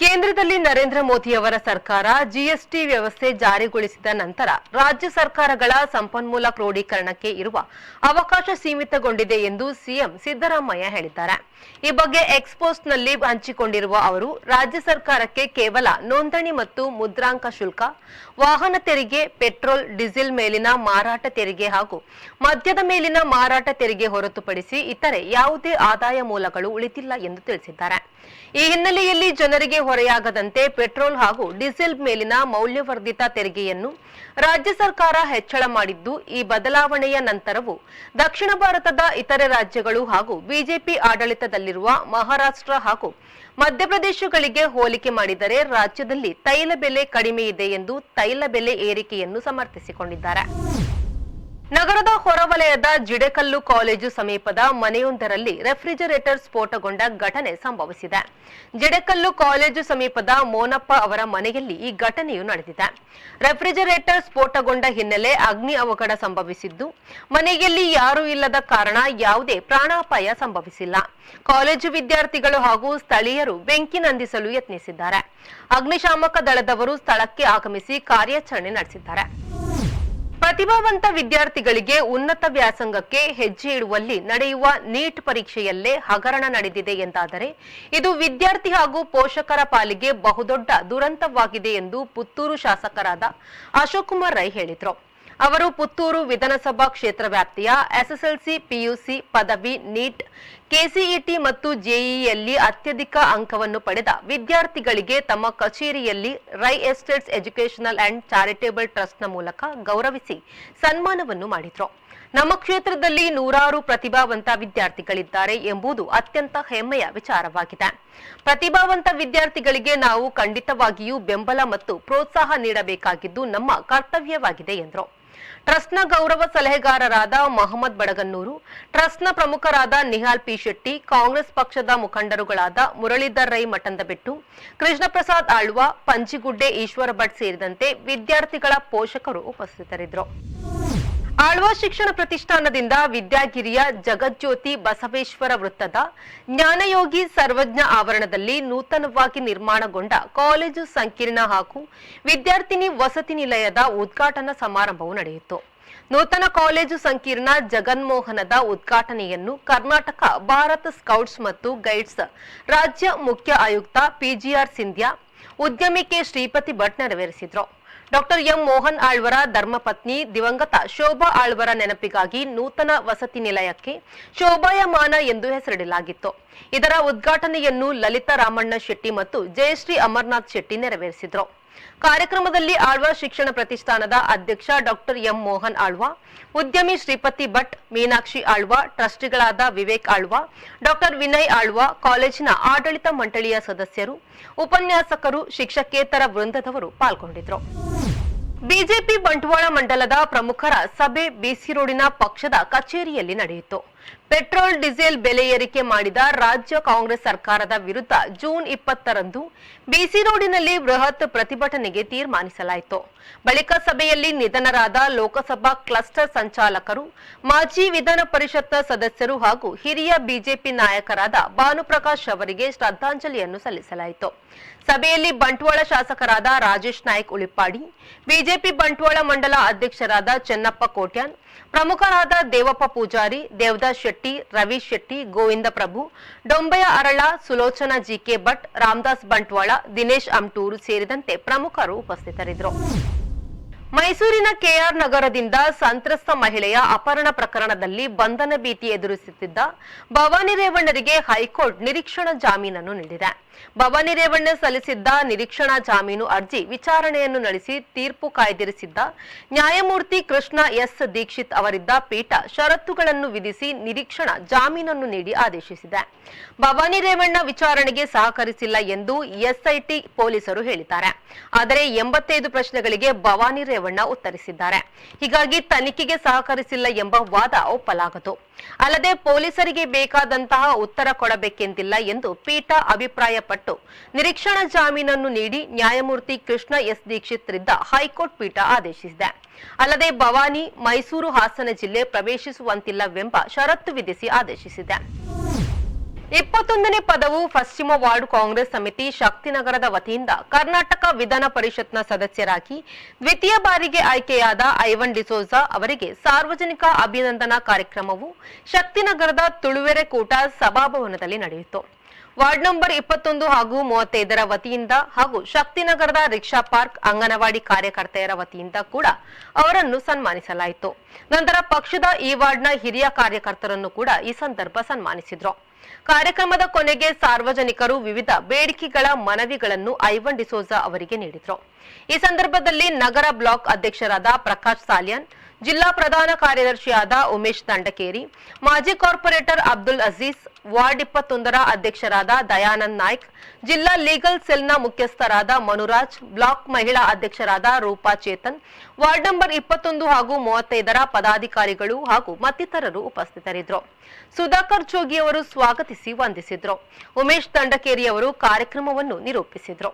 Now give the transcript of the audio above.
ಕೇಂದ್ರದಲ್ಲಿ ನರೇಂದ್ರ ಮೋದಿ ಅವರ ಸರ್ಕಾರ ಜಿಎಸ್ಟಿ ವ್ಯವಸ್ಥೆ ಜಾರಿಗೊಳಿಸಿದ ನಂತರ ರಾಜ್ಯ ಸರ್ಕಾರಗಳ ಸಂಪನ್ಮೂಲ ಕ್ರೋಢೀಕರಣಕ್ಕೆ ಇರುವ ಅವಕಾಶ ಸೀಮಿತಗೊಂಡಿದೆ ಎಂದು ಸಿಎಂ ಸಿದ್ದರಾಮಯ್ಯ ಹೇಳಿದ್ದಾರೆ. ಈ ಬಗ್ಗೆ ಎಕ್ಸ್ಪೋಸ್ಟ್ನಲ್ಲಿ ಹಂಚಿಕೊಂಡಿರುವ ಅವರು, ರಾಜ್ಯ ಸರ್ಕಾರಕ್ಕೆ ಕೇವಲ ನೋಂದಣಿ ಮತ್ತು ಮುದ್ರಾಂಕ ಶುಲ್ಕ, ವಾಹನ ತೆರಿಗೆ, ಪೆಟ್ರೋಲ್, ಡೀಸೆಲ್ ಮೇಲಿನ ಮಾರಾಟ ತೆರಿಗೆ ಹಾಗೂ ಮದ್ಯದ ಮೇಲಿನ ಮಾರಾಟ ತೆರಿಗೆ ಹೊರತುಪಡಿಸಿ ಇತರೆ ಯಾವುದೇ ಆದಾಯ ಮೂಲಗಳು ಉಳಿದಿಲ್ಲ ಎಂದು ತಿಳಿಸಿದ್ದಾರೆ. ಈ ಹಿನ್ನೆಲೆಯಲ್ಲಿ ಜನರಿಗೆ ಹೊರೆಯಾಗದಂತೆ ಪೆಟ್ರೋಲ್ ಹಾಗೂ ಡೀಸೆಲ್ ಮೇಲಿನ ಮೌಲ್ಯವರ್ಧಿತ ತೆರಿಗೆಯನ್ನು ರಾಜ್ಯ ಸರ್ಕಾರ ಹೆಚ್ಚಳ ಮಾಡಿದ್ದು, ಈ ಬದಲಾವಣೆಯ ನಂತರವೂ ದಕ್ಷಿಣ ಭಾರತದ ಇತರೆ ರಾಜ್ಯಗಳು ಹಾಗೂ ಬಿಜೆಪಿ ಆಡಳಿತದಲ್ಲಿರುವ ಮಹಾರಾಷ್ಟ್ರ ಹಾಗೂ ಮಧ್ಯಪ್ರದೇಶಗಳಿಗೆ ಹೋಲಿಕೆ ಮಾಡಿದರೆ ರಾಜ್ಯದಲ್ಲಿ ತೈಲ ಬೆಲೆ ಕಡಿಮೆ ಇದೆ ಎಂದು ತೈಲ ಬೆಲೆ ಏರಿಕೆಯನ್ನು ಸಮರ್ಥಿಸಿಕೊಂಡಿದ್ದಾರೆ. ನಗರದ ಹೊರವಲಯದ ಜಿಡೆಕಲ್ಲು ಕಾಲೇಜು ಸಮೀಪದ ಮನೆಯೊಂದರಲ್ಲಿ ರೆಫ್ರಿಜರೇಟರ್ ಸ್ಫೋಟಗೊಂಡ ಘಟನೆ ಸಂಭವಿಸಿದೆ. ಜಿಡೆಕಲ್ಲು ಕಾಲೇಜು ಸಮೀಪದ ಮೋನಪ್ಪ ಅವರ ಮನೆಯಲ್ಲಿ ಈ ಘಟನೆಯು ನಡೆದಿದೆ. ರೆಫ್ರಿಜರೇಟರ್ ಸ್ಫೋಟಗೊಂಡ ಹಿನ್ನೆಲೆ ಅಗ್ನಿ ಅವಘಡ ಸಂಭವಿಸಿದ್ದು, ಮನೆಯಲ್ಲಿ ಯಾರೂ ಇಲ್ಲದ ಕಾರಣ ಯಾವುದೇ ಪ್ರಾಣಾಪಾಯ ಸಂಭವಿಸಿಲ್ಲ. ಕಾಲೇಜು ವಿದ್ಯಾರ್ಥಿಗಳು ಹಾಗೂ ಸ್ಥಳೀಯರು ಬೆಂಕಿ ನಂದಿಸಲು ಯತ್ನಿಸಿದ್ದಾರೆ. ಅಗ್ನಿಶಾಮಕ ದಳದವರು ಸ್ಥಳಕ್ಕೆ ಆಗಮಿಸಿ ಕಾರ್ಯಾಚರಣೆ ನಡೆಸಿದ್ದಾರೆ. ಪ್ರತಿಭಾವಂತ ವಿದ್ಯಾರ್ಥಿಗಳಿಗೆ ಉನ್ನತ ವ್ಯಾಸಂಗಕ್ಕೆ ಹೆಜ್ಜೆ ಇಡುವಲ್ಲಿ ನಡೆಯುವ ನೀಟ್ ಪರೀಕ್ಷೆಯಲ್ಲೇ ಹಗರಣ ನಡೆದಿದೆ ಎಂದಾದರೆ, ಇದು ವಿದ್ಯಾರ್ಥಿ ಹಾಗೂ ಪೋಷಕರ ಪಾಲಿಗೆ ಬಹುದೊಡ್ಡ ದುರಂತವಾಗಿದೆ ಎಂದು ಪುತ್ತೂರು ಶಾಸಕರಾದ ಅಶೋಕ್ ಕುಮಾರ್ ರೈ ಹೇಳಿದರು. ಅವರು ಪುತ್ತೂರು ವಿಧಾನಸಭಾ ಕ್ಷೇತ್ರ ವ್ಯಾಪ್ತಿಯ ಎಸ್ಎಸ್ಎಲ್ಸಿ ಪಿಯುಸಿ ಪದವಿ ನೀಟ್ ಕೆಸಿಇಟಿ ಮತ್ತು ಜೆಇಯಲ್ಲಿ ಅತ್ಯಧಿಕ ಅಂಕವನ್ನು ಪಡೆದ ವಿದ್ಯಾರ್ಥಿಗಳಿಗೆ ತಮ್ಮ ಕಚೇರಿಯಲ್ಲಿ Rai Estates Educational and Charitable ಟ್ರಸ್ಟ್ನ ಮೂಲಕ ಗೌರವಿಸಿ ಸನ್ಮಾನವನ್ನು ಮಾಡಿದ್ರು. ನಮ್ಮ ಕ್ಷೇತ್ರದಲ್ಲಿ ನೂರಾರು ಪ್ರತಿಭಾವಂತ ವಿದ್ಯಾರ್ಥಿಗಳಿದ್ದಾರೆ ಎಂಬುದು ಅತ್ಯಂತ ಹೆಮ್ಮೆಯ ವಿಚಾರವಾಗಿದೆ. ಪ್ರತಿಭಾವಂತ ವಿದ್ಯಾರ್ಥಿಗಳಿಗೆ ನಾವು ಖಂಡಿತವಾಗಿಯೂ ಬೆಂಬಲ ಮತ್ತು ಪ್ರೋತ್ಸಾಹ ನೀಡಬೇಕಾಗಿದ್ದು ನಮ್ಮ ಕರ್ತವ್ಯವಾಗಿದೆ ಎಂದರು. ಟ್ರಸ್ಟ್ನ ಗೌರವ ಸಲಹೆಗಾರರಾದ ಮೊಹಮ್ಮದ್ ಬಡಗನ್ನೂರು, ಟ್ರಸ್ಟ್ನ ಪ್ರಮುಖರಾದ ನಿಹಾಲ್ ಪಿ ಶೆಟ್ಟಿ, ಕಾಂಗ್ರೆಸ್ ಪಕ್ಷದ ಮುಖಂಡರುಗಳಾದ ಮುರಳೀಧರ್ ರೈ ಮಠಂದಬೆಟ್ಟು, ಕೃಷ್ಣಪ್ರಸಾದ್ ಆಳ್ವ ಪಂಜಿಗುಡ್ಡೆ ಈಶ್ವರ ಭಟ್ ಸೇರಿದಂತೆ ವಿದ್ಯಾರ್ಥಿಗಳ ಪೋಷಕರು ಉಪಸ್ಥಿತರಿದ್ದರು. ಆಳ್ವ ಶಿಕ್ಷಣ ಪ್ರತಿಷ್ಠಾನದಿಂದ ವಿದ್ಯಾಗಿರಿಯ ಜಗಜ್ಯೋತಿ ಬಸವೇಶ್ವರ ವೃತ್ತದ ಜ್ಞಾನಯೋಗಿ ಸರ್ವಜ್ಞ ಆವರಣದಲ್ಲಿ ನೂತನವಾಗಿ ನಿರ್ಮಾಣಗೊಂಡ ಕಾಲೇಜು ಸಂಕೀರ್ಣ ಹಾಗೂ ವಿದ್ಯಾರ್ಥಿನಿ ವಸತಿ ನಿಲಯದ ಉದ್ಘಾಟನಾ ಸಮಾರಂಭವು ನಡೆಯಿತು. ನೂತನ ಕಾಲೇಜು ಸಂಕೀರ್ಣ ಜಗನ್ಮೋಹನದ ಉದ್ಘಾಟನೆಯನ್ನು ಕರ್ನಾಟಕ ಭಾರತ ಸ್ಕೌಟ್ಸ್ ಮತ್ತು ಗೈಡ್ಸ್ ರಾಜ್ಯ ಮುಖ್ಯ ಆಯುಕ್ತ ಪಿಜಿಆರ್ ಸಿಂಧ್ಯಾ ಉದ್ಯಮಿಕೆ ಶ್ರೀಪತಿ ಭಟ್ ನೆರವೇರಿಸಿದ್ರು. ಡಾಕ್ಟರ್ ಎಂ ಮೋಹನ್ ಆಳ್ವರ ಧರ್ಮಪತ್ನಿ ದಿವಂಗತ ಶೋಭಾ ಆಳ್ವರ ನೆನಪಿಗಾಗಿ ನೂತನ ವಸತಿ ನಿಲಯಕ್ಕೆ ಶೋಭಾಯಮಾನ ಎಂದು ಹೆಸರಿಡಲಾಗಿತ್ತು. ಇದರ ಉದ್ಘಾಟನೆಯನ್ನು ಲಲಿತಾ ರಾಮಣ್ಣ ಶೆಟ್ಟಿ ಮತ್ತು ಜಯಶ್ರೀ ಅಮರನಾಥ್ ಶೆಟ್ಟಿ ನೆರವೇರಿಸಿದರು. ಕಾರ್ಯಕ್ರಮದಲ್ಲಿ ಆಳ್ವ ಶಿಕ್ಷಣ ಪ್ರತಿಷ್ಠಾನದ ಅಧ್ಯಕ್ಷ ಡಾಕ್ಟರ್ ಎಂ ಮೋಹನ್ ಆಳ್ವ, ಉದ್ಯಮಿ ಶ್ರೀಪತಿ ಭಟ್, ಮೀನಾಕ್ಷಿ ಆಳ್ವ, ಟ್ರಸ್ಟಿಗಳಾದ ವಿವೇಕ್ ಆಳ್ವ, ಡಾಕ್ಟರ್ ವಿನಯ್ ಆಳ್ವ, ಕಾಲೇಜಿನ ಆಡಳಿತ ಮಂಡಳಿಯ ಸದಸ್ಯರು, ಉಪನ್ಯಾಸಕರು, ಶಿಕ್ಷಕೇತರ ವೃಂದದವರು ಪಾಲ್ಗೊಂಡಿದ್ರು ಬಿಜೆಪಿ ಬಂಟ್ವಾಳ ಮಂಡಲದ ಪ್ರಮುಖರ ಸಭೆ ಬಿಸಿ ರೋಡಿನ ಪಕ್ಷದ ಕಚೇರಿಯಲ್ಲಿ ನಡೆಯಿತು. ಪೆಟ್ರೋಲ್, ಡೀಸೆಲ್ ಬೆಲೆ ಏರಿಕೆ ಮಾಡಿದ ರಾಜ್ಯ ಕಾಂಗ್ರೆಸ್ ಸರ್ಕಾರದ ವಿರುದ್ಧ ಜೂನ್ ಇಪ್ಪತ್ತರಂದು ಬಿಸಿ ರೋಡಿನಲ್ಲಿ ಬೃಹತ್ ಪ್ರತಿಭಟನೆಗೆ ತೀರ್ಮಾನಿಸಲಾಯಿತು. ಬಳಿಕ ಸಭೆಯಲ್ಲಿ ನಿಧನರಾದ ಲೋಕಸಭಾ ಕ್ಲಸ್ಟರ್ ಸಂಚಾಲಕರು, ಮಾಜಿ ವಿಧಾನ ಪರಿಷತ್ ಸದಸ್ಯರು ಹಾಗೂ ಹಿರಿಯ ಬಿಜೆಪಿ ನಾಯಕರಾದ ಭಾನುಪ್ರಕಾಶ್ ಅವರಿಗೆ ಶ್ರದ್ಧಾಂಜಲಿಯನ್ನು ಸಲ್ಲಿಸಲಾಯಿತು. ಸಭೆಯಲ್ಲಿ ಬಂಟ್ವಾಳ ಶಾಸಕರಾದ ರಾಜೇಶ್ ನಾಯ್ಕ್ ಉಳಿಪ್ಪಾಡಿ, ಬಿಜೆಪಿ ಬಂಟ್ವಾಳ ಮಂಡಲ ಅಧ್ಯಕ್ಷರಾದ ಚೆನ್ನಪ್ಪ ಕೋಟ್ಯಾನ್, ಪ್ರಮುಖರಾದ ದೇವಪ್ಪ ಪೂಜಾರಿ, ದೇವದಾಸ್ ಶೆಟ್ಟಿ ರವಿ ಶೆಟ್ಟಿ, ಗೋವಿಂದ ಪ್ರಭು ಡೊಂಬಯ ಅರಳ, ಸುಲೋಚನಾ ಜಿಕೆ ಭಟ್, ರಾಮದಾಸ್ ಬಂಟ್ವಾಳ, ದಿನೇಶ್ ಅಮ್ಟೂರು ಸೇರಿದಂತೆ ಪ್ರಮುಖರು ಉಪಸ್ಥಿತರಿದ್ದರು. ಮೈಸೂರಿನ ಕೆಆರ್ ನಗರದಿಂದ ಸಂತ್ರಸ್ತ ಮಹಿಳೆಯ ಅಪಹರಣ ಪ್ರಕರಣದಲ್ಲಿ ಬಂಧನ ಭೀತಿ ಎದುರಿಸುತ್ತಿದ್ದ ಭವಾನಿ ರೇವಣ್ಣರಿಗೆ ಹೈಕೋರ್ಟ್ ನಿರೀಕ್ಷಣಾ ಜಾಮೀನನ್ನು ನೀಡಿದೆ. ಭವಾನಿ ರೇವಣ್ಣ ಸಲ್ಲಿಸಿದ್ದ ನಿರೀಕ್ಷಣಾ ಜಾಮೀನು ಅರ್ಜಿ ವಿಚಾರಣೆಯನ್ನು ನಡೆಸಿ ತೀರ್ಪು ಕಾಯ್ದಿರಿಸಿದ್ದ ನ್ಯಾಯಮೂರ್ತಿ ಕೃಷ್ಣ ಎಸ್. ದೀಕ್ಷಿತ್ ಅವರಿದ್ದ ಪೀಠ ಷರತ್ತುಗಳನ್ನು ವಿಧಿಸಿ ನಿರೀಕ್ಷಣಾ ಜಾಮೀನನ್ನು ನೀಡಿ ಆದೇಶಿಸಿದೆ. ಭವಾನಿ ರೇವಣ್ಣ ವಿಚಾರಣೆಗೆ ಸಹಕರಿಸಿಲ್ಲ ಎಂದು ಎಸ್ಐಟಿ ಪೊಲೀಸರು ಹೇಳಿದ್ದಾರೆ. ಆದರೆ ಎಂಬತ್ತೈದು ಪ್ರಶ್ನೆಗಳಿಗೆ ಭವಾನಿ ಉತ್ತರಿಸಿದ್ದಾರೆ. ಹೀಗಾಗಿ ತನಿಖೆಗೆ ಸಹಕರಿಸಿಲ್ಲ ಎಂಬ ವಾದ ಒಪ್ಪಲಾಗದು. ಅಲ್ಲದೆ ಪೊಲೀಸರಿಗೆ ಬೇಕಾದಂತಹ ಉತ್ತರ ಕೊಡಬೇಕೆಂದಿಲ್ಲ ಎಂದು ಪೀಠ ಅಭಿಪ್ರಾಯಪಟ್ಟು ನಿರೀಕ್ಷಣಾ ಜಾಮೀನನ್ನು ನೀಡಿ ನ್ಯಾಯಮೂರ್ತಿ ಕೃಷ್ಣ ಎಸ್ ದೀಕ್ಷಿತ್ ರಿದ್ದ ಹೈಕೋರ್ಟ್ ಪೀಠ ಆದೇಶಿಸಿದೆ. ಅಲ್ಲದೆ ಭವಾನಿ ಮೈಸೂರು ಹಾಸನ ಜಿಲ್ಲೆ ಪ್ರವೇಶಿಸುವಂತಿಲ್ಲವೆಂಬ ಷರತ್ತು ವಿಧಿಸಿ ಆದೇಶಿಸಿದೆ. ಇಪ್ಪತ್ತೊಂದನೇ ಪದವು ಪಶ್ಚಿಮ ವಾರ್ಡ್ ಕಾಂಗ್ರೆಸ್ ಸಮಿತಿ ಶಕ್ತಿನಗರದ ವತಿಯಿಂದ ಕರ್ನಾಟಕ ವಿಧಾನ ಪರಿಷತ್ನ ಸದಸ್ಯರಾಗಿ ದ್ವಿತೀಯ ಬಾರಿಗೆ ಆಯ್ಕೆಯಾದ ಐವನ್ ಡಿಸೋಜಾ ಅವರಿಗೆ ಸಾರ್ವಜನಿಕ ಅಭಿನಂದನಾ ಕಾರ್ಯಕ್ರಮವು ಶಕ್ತಿನಗರದ ತುಳುವೆರೆಕೂಟ ಸಭಾಭವನದಲ್ಲಿ ನಡೆಯಿತು. ವಾರ್ಡ್ ನಂಬರ್ ಇಪ್ಪತ್ತೊಂದು ಹಾಗೂ ಮೂವತ್ತೈದರ ವತಿಯಿಂದ ಹಾಗೂ ಶಕ್ತಿನಗರದ ರಿಕ್ಷಾ ಪಾರ್ಕ್ ಅಂಗನವಾಡಿ ಕಾರ್ಯಕರ್ತೆಯರ ವತಿಯಿಂದ ಕೂಡ ಅವರನ್ನು ಸನ್ಮಾನಿಸಲಾಯಿತು. ನಂತರ ಪಕ್ಷದ ಈ ವಾರ್ಡ್ನ ಹಿರಿಯ ಕಾರ್ಯಕರ್ತರನ್ನು ಕೂಡ ಈ ಸಂದರ್ಭ ಸನ್ಮಾನಿಸಿದ್ರು. ಕಾರ್ಯಕ್ರಮದ ಕೊನೆಗೆ ಸಾರ್ವಜನಿಕರು ವಿವಿಧ ಬೇಡಿಕೆಗಳ ಮನವಿಗಳನ್ನು ಐವನ್ ಡಿಸೋಜಾ ಅವರಿಗೆ ನೀಡಿದ್ರು. ಈ ಸಂದರ್ಭದಲ್ಲಿ ನಗರ ಬ್ಲಾಕ್ ಅಧ್ಯಕ್ಷರಾದ ಪ್ರಕಾಶ್ ಸಾಲಿಯನ್ ಜಿಲ್ಲಾ ಪ್ರಧಾನ ಕಾರ್ಯದರ್ಶಿಯಾದ ಉಮೇಶ್ ದಂಡಕೇರಿ ಮಾಜಿ ಕಾರ್ಪೊರೇಟರ್ ಅಬ್ದುಲ್ ಅಜೀಸ್ ವಾರ್ಡ್ ಇಪ್ಪತ್ತೊಂದರ ಅಧ್ಯಕ್ಷರಾದ ದಯಾನಂದ್ ನಾಯ್ಕ್, ಜಿಲ್ಲಾ ಲೀಗಲ್ ಸೆಲ್ನ ಮುಖ್ಯಸ್ಥರಾದ ಮನುರಾಜ್, ಬ್ಲಾಕ್ ಮಹಿಳಾ ಅಧ್ಯಕ್ಷರಾದ ರೂಪಾ ಚೇತನ್, ವಾರ್ಡ್ ನಂಬರ್ ಇಪ್ಪತ್ತೊಂದು ಹಾಗೂ ಮೂವತ್ತೈದರ ಪದಾಧಿಕಾರಿಗಳು ಹಾಗೂ ಮತ್ತಿತರರು ಉಪಸ್ಥಿತರಿದ್ದರು. ಸುಧಾಕರ್ ಜೋಗಿ ಅವರು ಸ್ವಾಗತಿಸಿ ವಂದಿಸಿದ್ರು. ಉಮೇಶ್ ದಂಡಕೇರಿ ಅವರು ಕಾರ್ಯಕ್ರಮವನ್ನು ನಿರೂಪಿಸಿದ್ರು.